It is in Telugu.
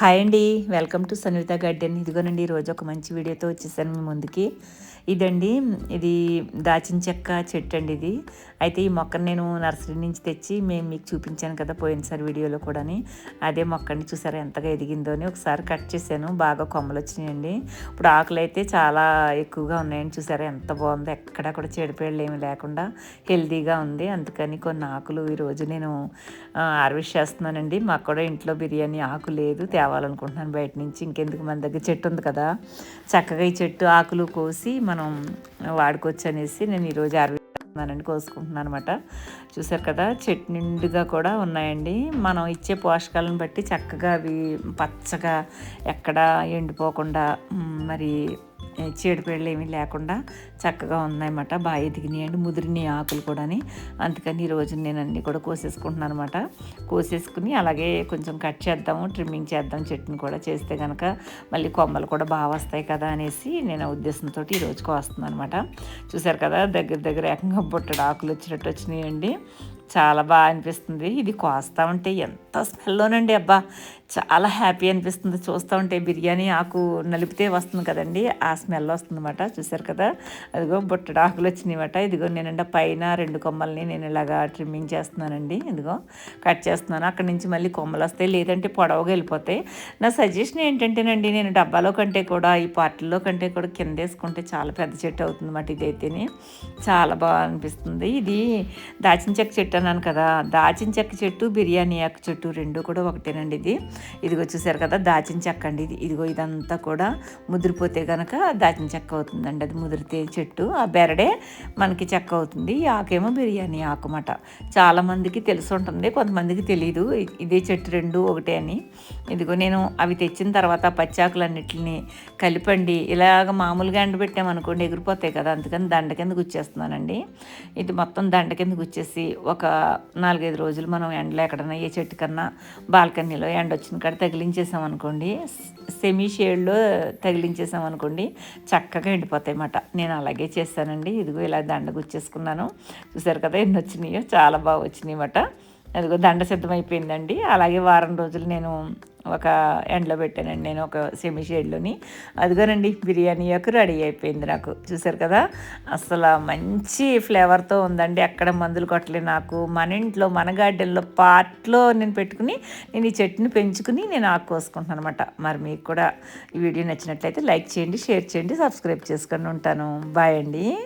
హాయ్ అండి. Welcome to Sanvitha garden. ఇదిగోనండి ఈరోజు ఒక మంచి వీడియోతో వచ్చేసాను మీ ముందుకి. ఇదండి ఇది దాచిన చెక్క చెట్టు అండి ఇది. అయితే ఈ మొక్కను నేను నర్సరీ నుంచి తెచ్చి మేము మీకు చూపించాను కదా పోయినసారి వీడియోలో కూడాని. అదే మొక్కని చూసారా ఎంతగా ఎదిగిందో అని ఒకసారి కట్ చేశాను. బాగా కొమ్మలు వచ్చినాయండి. ఇప్పుడు ఆకులు అయితే చాలా ఎక్కువగా ఉన్నాయని చూసారా ఎంత బాగుందో. ఎక్కడా కూడా చెడిపేళ్ళు ఏమి లేకుండా హెల్తీగా ఉంది. అందుకని కొన్ని ఆకులు ఈరోజు నేను హార్వెస్ట్ చేస్తున్నానండి. మాకు కూడా ఇంట్లో బిర్యానీ ఆకు లేదు. తేవాలనుకుంటున్నాను బయట నుంచి. ఇంకెందుకు మన దగ్గర చెట్టు ఉంది కదా. చక్కగా ఈ చెట్టు ఆకులు కోసి మనం వాడుకోవచ్చు అనేసి నేను ఈరోజు హార్వెస్ట్ కోసుకుంటున్నాను అనమాట చూసారు కదా చెట్టు నిండుగా కూడా ఉన్నాయండి. మనం ఇచ్చే పోషకాలను బట్టి చక్కగా అవి పచ్చగా ఎక్కడా ఎండిపోకుండా మరి చీడపీడలు ఏమీ లేకుండా చక్కగా ఉన్నాయన్నమాట. బాగా ఎదిగినాయండి. ముదిరినాయి ఆకులు కూడాని. అందుకని ఈరోజు నేను అన్నీ కూడా కోసేసుకుంటున్నాను అనమాట కోసేసుకుని అలాగే కొంచెం కట్ చేద్దాము ట్రిమ్మింగ్ చేద్దాం చెట్టుని కూడా చేస్తే కనుక మళ్ళీ కొమ్మలు కూడా బాగా వస్తాయి కదా అనేసి నేను ఉద్దేశంతో ఈరోజు కోస్తున్నాను అనమాట చూసారు కదా దగ్గర దగ్గర ఏకంగా బుట్టడు ఆకులు వచ్చినట్టు వచ్చినాయండి. చాలా బాగా అనిపిస్తుంది. ఇది కోస్తా ఉంటే ఎంత స్మెల్లోనండి అబ్బా. చాలా హ్యాపీ అనిపిస్తుంది. చూస్తూ ఉంటే బిర్యానీ ఆకు నలిపితే వస్తుంది కదండి. ఆ స్మెల్ వస్తుందన్నమాట. చూసారు కదా? అదిగో బుట్టడు ఆకులు వచ్చినాయన్నమాట. ఇదిగో నేనండి పైన రెండు కొమ్మల్ని నేను ఇలాగా ట్రిమ్మింగ్ చేస్తున్నానండి. ఇదిగో కట్ చేస్తున్నాను. అక్కడి నుంచి మళ్ళీ కొమ్మలు వస్తాయి. లేదంటే పొడవుగా వెళ్ళిపోతాయి. నా సజెషన్ ఏంటంటేనండి నేను డబ్బాలో కంటే కూడా ఈ పాటల్లో కంటే కూడా కింద వేసుకుంటే చాలా పెద్ద చెట్టు అవుతుంది అన్నమాట ఇదైతేనే. చాలా బాగా అనిపిస్తుంది. ఇది దాచిన చెక్క చెట్టు అన్నాను కదా దాచిన చెక్క చెట్టు బిర్యానీ ఆకు చెట్టు రెండు కూడా ఒకటేనండి ఇది. ఇదిగో చూసారు కదా దాచిన చెక్క అండి ఇది. ఇదిగో ఇదంతా కూడా ముదిరిపోతే కనుక దాచిన చెక్క అవుతుందండి అది ముదిరితే చెట్టు. ఆ బెరడే మనకి చెక్క అవుతుంది. ఈ ఆకేమో బిర్యానీ ఆకుమాట. చాలామందికి తెలిసి ఉంటుంది కొంతమందికి తెలియదు ఇదే చెట్టు రెండు ఒకటే అని. ఇదిగో నేను అవి తెచ్చిన తర్వాత పచ్చాకులన్నిటిని కలిపండి. ఇలాగ మామూలుగా ఎండబెట్టామనుకోండి ఎగిరిపోతాయి కదా అందుకని దండ కింద గుచ్చేస్తున్నానండి. ఇది మొత్తం దండ కింద గుచ్చేసి ఒక నాలుగైదు రోజులు మనం ఎండలో ఎక్కడన్నా ఏ చెట్టు కన్నా బాల్కనీలో ఎండ వచ్చిన కాడ తగిలించేసాం అనుకోండి సెమీ షేడ్లో తగిలించేసాం అనుకోండి చక్కగా ఎండిపోతాయి అన్నమాట. నేను అలాగే చేస్తానండి. ఇదిగో ఇలా దండ గుచ్చేసుకున్నాను. చూసారు కదా ఎన్ని వచ్చినాయో? చాలా బాగా వచ్చినాయి అన్నమాట. అదిగో దండ సిద్ధమైపోయిందండి. అలాగే వారం రోజులు నేను ఒక ఎండలో పెట్టానండి నేను ఒక సెమీ షేడ్లోని అదిగోనండి బిర్యానీ యొక్క రెడీ అయిపోయింది నాకు. చూసారు కదా? అసలు మంచి ఫ్లేవర్తో ఉందండి. ఎక్కడ మందులు కొట్టలే నాకు. మన ఇంట్లో మన గార్డెన్లో పార్ట్లో నేను పెట్టుకుని నేను ఈ చెట్టుని పెంచుకుని నేను ఆకు కోసుకుంటున్నాను అనమాట మరి మీకు కూడా ఈ వీడియో నచ్చినట్లయితే లైక్ చేయండి షేర్ చేయండి సబ్స్క్రైబ్ చేసుకొని ఉంటాను. బాయ్ అండి.